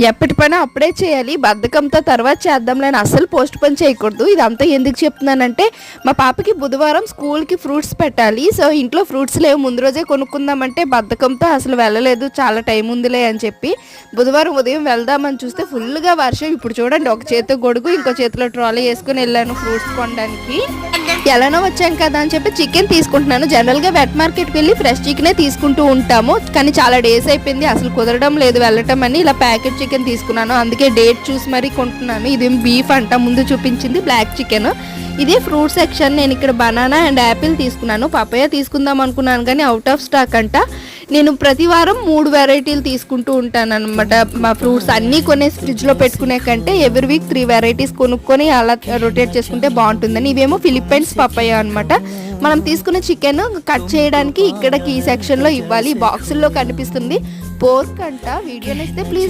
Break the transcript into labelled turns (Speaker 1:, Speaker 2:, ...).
Speaker 1: ఎప్పటి పని అప్పుడే చేయాలి. బద్ధకంతో తర్వాత చేద్దాంలేని అస్సలు పోస్ట్ పని చేయకూడదు. ఇదంతా ఎందుకు చెప్తున్నానంటే మా పాపకి బుధవారం స్కూల్కి ఫ్రూట్స్ పెట్టాలి. సో ఇంట్లో ఫ్రూట్స్ లేవు. ముందు రోజే కొనుక్కుందామంటే బద్ధకంతో అసలు వెళ్ళలేదు. చాలా టైం ఉందిలే అని చెప్పి బుధవారం ఉదయం వెళ్దామని చూస్తే ఫుల్గా వర్షం. ఇప్పుడు చూడండి ఒక చేతితో గొడుగు ఇంకో చేతిలో ట్రాలీ వేసుకుని వెళ్ళాను ఫ్రూట్స్ కొనడానికి. ఎలానో వచ్చాం కదా అని చెప్పి చికెన్ తీసుకుంటున్నాను. జనరల్గా వెట్ మార్కెట్కి వెళ్ళి ఫ్రెష్ చికెనే తీసుకుంటూ ఉంటాము. కానీ చాలా డేస్ అయిపోయింది. అసలు కుదరడం లేదు వెళ్ళటం అని ఇలా ప్యాకెట్ చికెన్ తీసుకున్నాను. అందుకే డేట్ చూసి మరీ కొంటున్నాను. ఇది బీఫ్ అంట ముందు చూపించింది బ్లాక్ చికెన్ ఇదే ఫ్రూట్ సెక్షన్ నేను ఇక్కడ బనానా అండ్ యాపిల్ తీసుకున్నాను. పపాయ తీసుకుందాం అనుకున్నాను కానీ అవుట్ ఆఫ్ స్టాక్ అంట. నేను ప్రతి వారం మూడు వెరైటీలు తీసుకుంటూ ఉంటాను అనమాట మా ఫ్రూట్స్ అన్నీ కొనేసి ఫ్రిడ్జ్లో పెట్టుకునే కంటే ఎవ్రీ వీక్ త్రీ వెరైటీస్ కొనుక్కొని అలా రొటేట్ చేసుకుంటే బాగుంటుందని. ఇవేమో ఫిలిప్పైన్స్ పప్పయ్య అనమాట మనం తీసుకున్న చికెన్ కట్ చేయడానికి ఇక్కడకి ఈ సెక్షన్లో ఇవ్వాలి. బాక్సుల్లో కనిపిస్తుంది. పోర్క్ అంట. వీడియో నచ్చితే ప్లీజ్